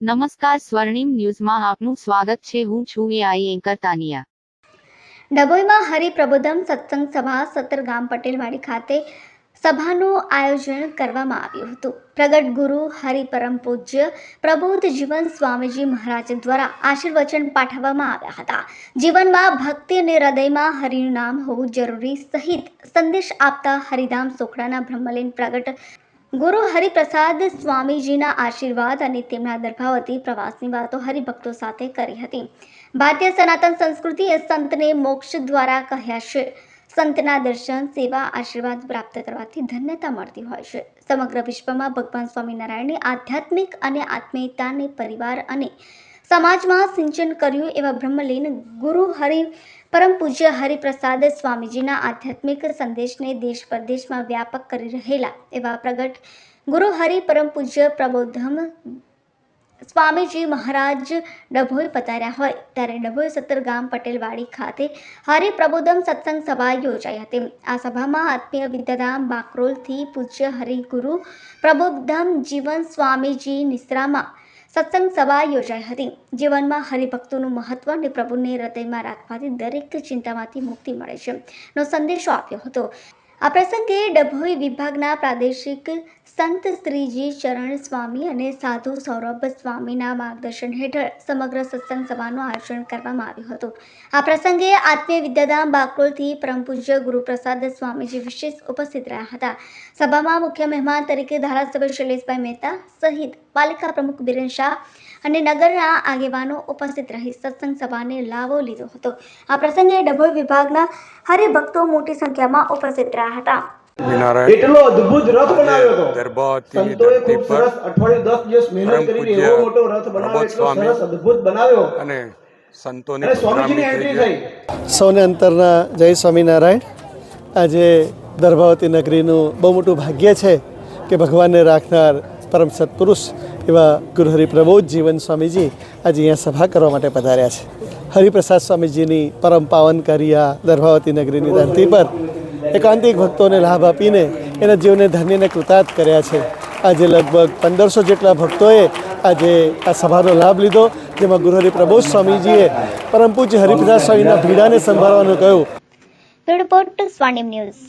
નમસ્કાર સ્વર્ણિમ ન્યૂઝમાં આપનું સ્વાગત છે. હું છું એઆઈ એન્કર તાનિયા. ડભોઈમાં હરિપ્રબોધમ સત્સંગ સભા સત્તર ગામ પટેલવાડી ખાતે સભાનું આયોજન કરવામાં આવ્યું હતું. પ્રગટ ગુરુ હરિપરમ પૂજ્ય પ્રબોધ જીવન સ્વામીજી મહારાજ દ્વારા આશીર્વચન પાઠવવામાં આવ્યા હતા. જીવનમાં ભક્તિ અને હૃદયમાં હરિનું નામ હોવું જરૂરી. સહિત સંદેશ આપતા હરિધામ સોખડાના બ્રહ્મલીન પ્રગટ ગુરુ હરિપ્રસાદ સ્વામીજીના આશીર્વાદ અને તેમના દર્ભાવતી પ્રવાસની વાતો હરિભક્તો સાથે કરી હતી. ભારતીય સનાતન સંસ્કૃતિ એ સંતને મોક્ષ દ્વારા કહ્યા છે. સંતના દર્શન, સેવા, આશીર્વાદ પ્રાપ્ત કરવાથી ધન્યતા મળતી હોય છે. સમગ્ર વિશ્વમાં ભગવાન સ્વામિનારાયણની આધ્યાત્મિક અને આત્મીયતાને પરિવાર અને સમાજમાં સિંચન કર્યું એવા બ્રહ્મલીન ગુરુ હરિ પરમ પૂજ્ય હરિપ્રસાદ સ્વામીજીના આધ્યાત્મિક સંદેશને દેશ પરદેશમાં વ્યાપક કરી રહેલા એવા પ્રગટ ગુરુ હરિ પરમ પૂજ્ય પ્રબોધમ સ્વામીજી મહારાજ ડભોઈ પધાર્યા હોય. ત્યારે ડભોઈ સત્તર ગામ પટેલવાડી ખાતે હરિ પ્રબોધમ સત્સંગ સભા યોજાઈ હતી. આ સભામાં આત્મીય વિદ્યાધામ બાકરોલથી પૂજ્ય હરિગુરુ પ્રબોધમ જીવન સ્વામીજી નિશ્રામાં સત્સંગ સભા યોજાઈ હતી. જીવનમાં હરિભક્તોનું મહત્વ અને પ્રભુને હૃદયમાં રાખવાથી દરેક ચિંતામાંથી મુક્તિ મળે છે. નો સંદેશો આપ્યો હતો. આ પ્રસંગે ડભોઈ વિભાગના પ્રાદેશિક સંત શ્રીજી ચરણ સ્વામી અને સાધુ સૌરભ સ્વામીના માર્ગદર્શન હેઠળ સમગ્ર સત્સંગ સભાનું આયોજન કરવામાં આવ્યું હતું. આ પ્રસંગે આત્મીય વિદ્યાધામ બાકરોલથી પરમ પૂજ્ય ગુરુપ્રસાદ સ્વામીજી વિશેષ ઉપસ્થિત રહ્યા હતા. સભામાં મુખ્ય મહેમાન તરીકે ધારાસભ્ય શૈલેષભાઈ મહેતા સહિત પાલિકા પ્રમુખ બિરેન શાહ અને નગરના આગેવાનો ઉપસ્થિત રહી સત્સંગ સભાને લાવો લીધો હતો. આ પ્રસંગે ડભોઈ વિભાગના હરિભક્તો મોટી સંખ્યામાં ઉપસ્થિત રહ્યા હતા. એટલો અદ્ભુત રથ બનાવ્યો હતો. સંતોએ ખૂબ સરસ અઠવાડિયું દસ દિવસ મહેનત કરીને એવો મોટો રથ બનાવ્યો એટલો સ્વામી સરસ અદ્ભુત બનાવ્યો. અને સંતોની અને સ્વામીજીની પધરામણી એન્ટ્રી થઈ થઈ. છે સૌને અંતરના જય સ્વામિનારાયણ. આજે દર્ભાવતી નગરીનું બહુ મોટું ભાગ્ય છે કે ભગવાનને રાખનાર પરમ સત્પુરુષ એવા ગુરુ પ્રબોધ જીવન સ્વામીજી આજે અહીંયા સભા કરવા માટે પધાર્યા છે. હરિપ્રસાદ સ્વામીજીની પરમ પાવનકારી આ દર્ભાવતી નગરીની ધરતી પર એકાંતિક ભક્તોને લાભ આપીને એના જીવનને ધન્યને કૃતાર્થ કર્યા છે. આજે લગભગ પંદરસો જેટલા ભક્તોએ આજે આ સભાનો લાભ લીધો, જેમાં ગુરુહરિ પ્રબોધ સ્વામીજીએ પરમ પૂજ્ય હરિપ્રસાદ સ્વામીના ભીડાને સંભાળવાનું કહ્યું. Report Swanim news.